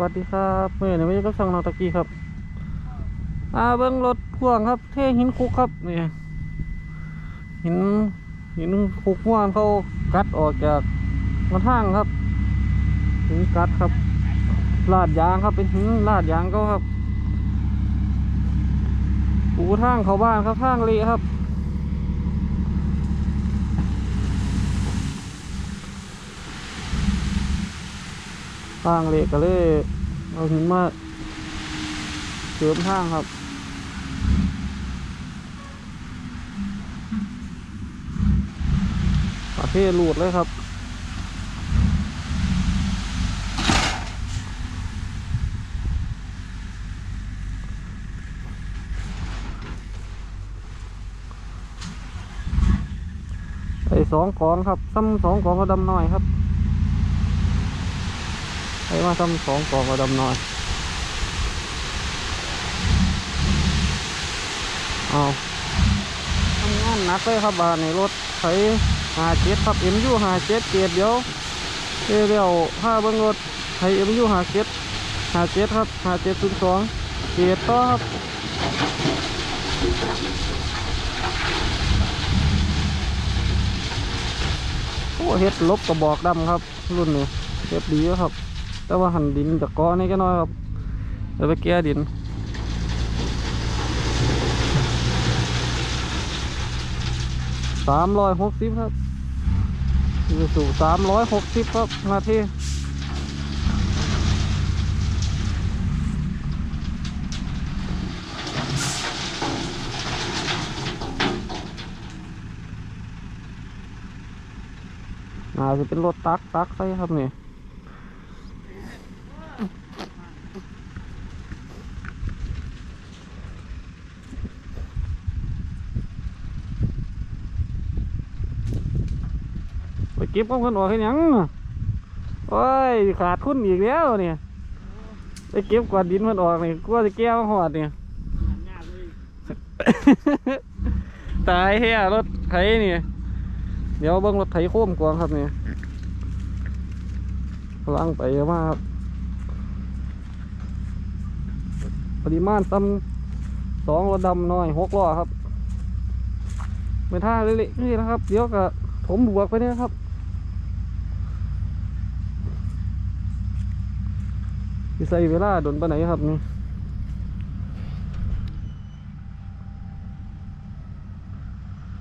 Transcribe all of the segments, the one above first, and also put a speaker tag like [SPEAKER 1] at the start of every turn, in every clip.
[SPEAKER 1] วัสดีครับเมื่อนี้ไม่ใช่ก็ช่องนอตะกี้ครับมาเบิ้งรถพ่วงครับ เทหินคุกครับนี่หินหินคุกม่วนเขากัดออกจากกระทางครับหินกัดครับ ลาดยางครับเป็นหินลาดยางก็ครับปูทางเขาบ้านครับทางเละครับ ทางเละก็เลยเอาหินมาเสริมทางครับประเภทหลุดเลยครับใส่สองกองครับซ้ำสองกองก็ดำหน้อยครับ ใช้มาทำสองก่องกระดำหน่อยเอาทำงานหนักเลยครับบานในรถใช้หาเจ็ดครับเอ็มยูหาเจ็ดเกียรเดียวเดี๋ยวเดี๋ยวถ้าเบิ้งรถใช้เอ็มยูหาเจ็ดหาเจ็ดครับหาเจ็ดศูนย์สองเกียรต่อครับโอ้เฮ็ดลบกระบอกดำครับ รุ่นนี้เก็บดีครับ แต่ว่าหันดินจากก้อนนี่ก็น้อยครับเดี๋ยวไปแก้ดินสามร้อยหกสิบครับอยู่สู่สามร้อยหกสิบครับนาทีน่าจะเป็นรถตักตักใช่ครับนี่ เก็บของคนออกให้หยังโอ้ยขาดทุนอีกแล้วเนี่ยไปเก็บกวาดดินมันออกนี่กลัวจะแก้มาหอดเนี่ยตายเฮียรถไถนี่เดี๋ยวเบิ้งรถไถโค้มกวางครับเนี่ยพลังไปมากปริมาณซ้ำสองรถดำน้อยหกล้อครับไม่ท่าเละๆนี่นะครับ เดี๋ยวก็ผมบวกไปเนี่ยครับ ใส่เวลาโดนปไหนครับนี่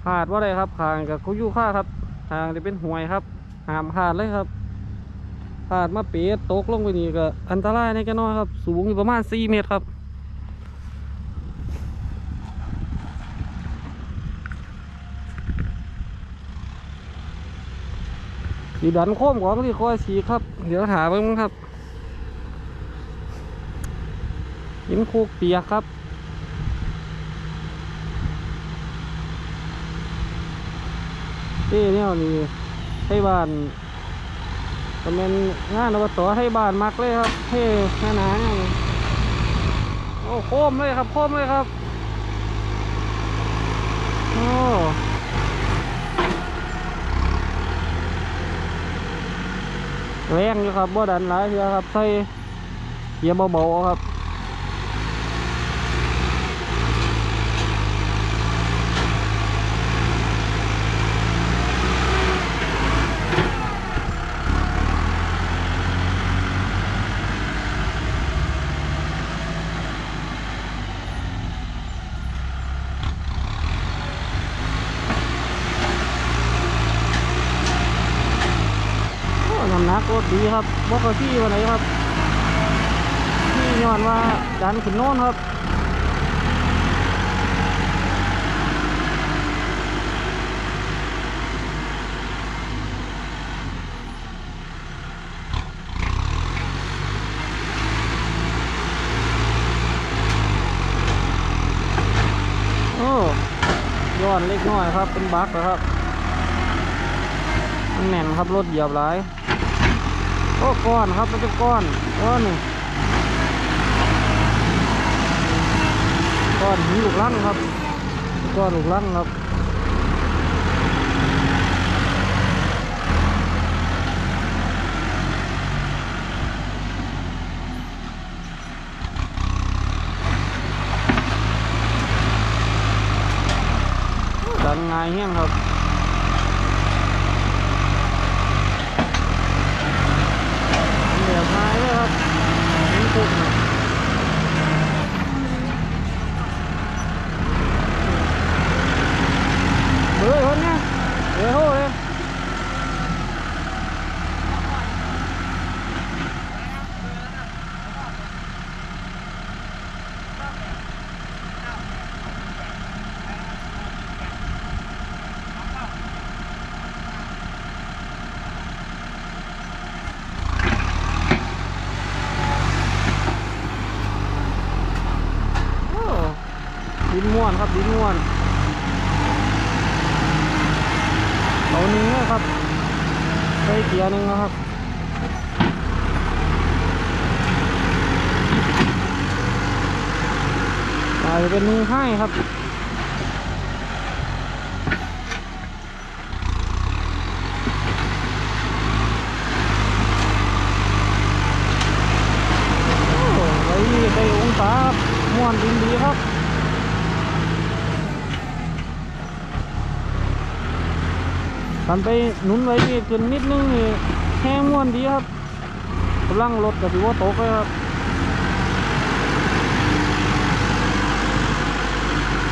[SPEAKER 1] พลาดว่าไรครับขางกับคุยู่ค่าครับทางจะเป็นห่วยครับหามพลาดเลยครับพลาดมาเปียตกลงไปนี่ก็อันตรายในแกน้อยครับ สูงอยู่ประมาณ4เมตรครับสีดันโค้มของที่คอยสีครับ เดี๋ยวหาเบิ่งครับ หินคูกเปียกครับเต้เนี่ยนี่ให้บ้านก็เป็นงานอบตให้บ้านมักเลยครับเท่หนาหนาเนี่ยโอ้โค้มเลยครับโค้มเลยครับโอ้แรงอยู่ครับบ่ดันหลายเทียครับใส่เกียร์เบาๆครับ โอ้น้ำหนักรดีครับบ่กที่วันไหนครับที่ย้อนว่าดันขึ้นโน่นครับโอ้ย้อนเล็กน้อยครับ เป็นบั๊กนะครับ แน่นครับ รถเหยียบหลาย โอ้ก้อนครับมันเป็ก้อนก้อนนี่ก้อนหินลูกลังครับก้อนลูกลังครับดังไงเงี้ยครับ วนครับดินวนเอาหนึ่งนะครับใส่เกียร์หนึ่งนะครับอาจจะเป็นมือให้ครับโอ้ไว้นี่ได้องศาครับม่วนดินดีครับ กันไปหนุนไว้นี่ขึ้นนิดนึงนี่แห้งม่วนดีครับกำลังรถกับสิว่าตกเลยครับ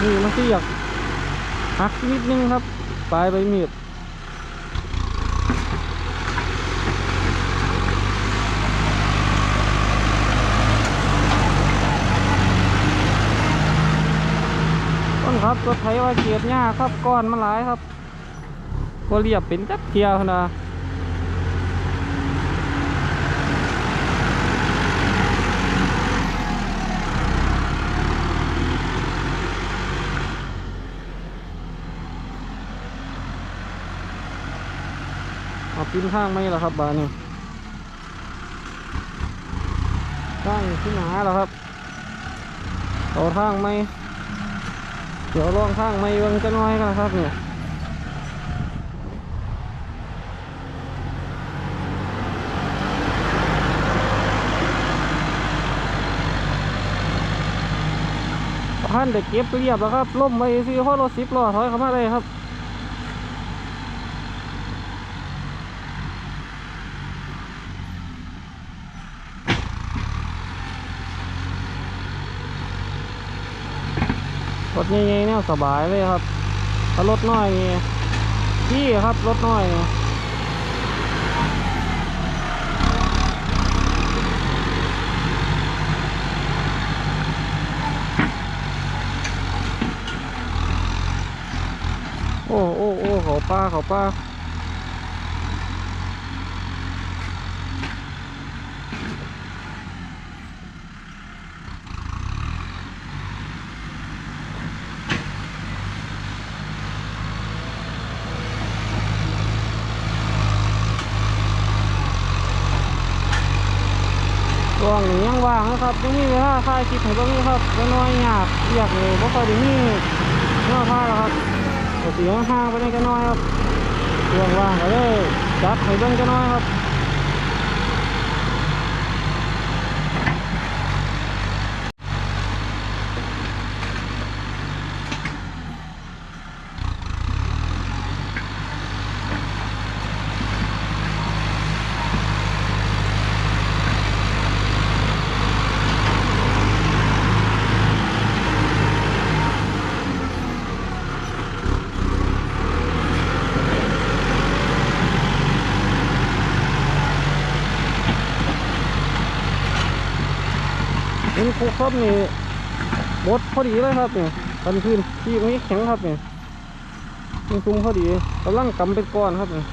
[SPEAKER 1] นี่มันเสียกหักนิดนึงครับปลายใบมีดต้นครับรถไถว่าเกียดหญ้าครับก้อนมันหลายครับ ว่เรียบเป็นจักเทียวนะเอาปีนข้างไหมล่ะครับบานนี้ข้างที่หนาแล้วครับเอาทางไหมเดี๋ยวลองทางไหมเบิ่งจะน้อยกันนะครับเนี่ย ท่านเด็กเก็บเรียบแล้วครับล่มไปสิข้อรถสิบล้อถอยเข้ามาเลยครับรถใหญ่ๆเนี่ยสบายเลยครับถ้ารถน้อยนี่พี่ครับรถน้อยนี่โอ้โอ้โอ้ เขาป้าเขางยังว่างนะครับยังมีเวลาถ่ายคลิปให้บ้างครับก็น้อยหยาบเรียกเลยบ่ค่อยได้มีเนื้อผ้าแล้วครับก็เสียงห่างไปได้แค่น้อยครับ ว่างๆเลยจับให้เบิ่งแค่น้อยครับ นี่คุกครับนี่บดพอดีเลยครับนี่กันขึ้นที่นี้แข็งครับนี่นี่ซุ้มพอดีกำลังกำเป็นก้อนครับนี่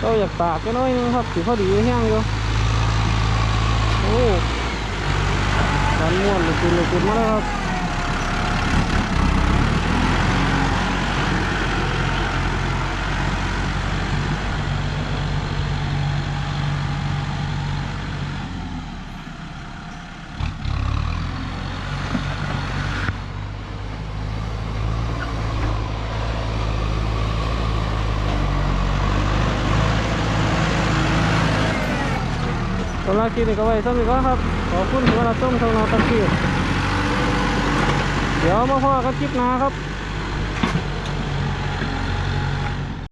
[SPEAKER 1] ก็อยากตากแค่น้อยนึงครับถือพอดีแห้งอยู่โอ้การม้วนเลยคุณเลยคุณมาแล้วครับำหรับคลิปนี้ก็ไว้สำหรับนี้ก็ครับ ขอบคุณที่มารับชมช่องน้องตะกี้เดี๋ยวมาพ่อกันคลิปหน้าครับ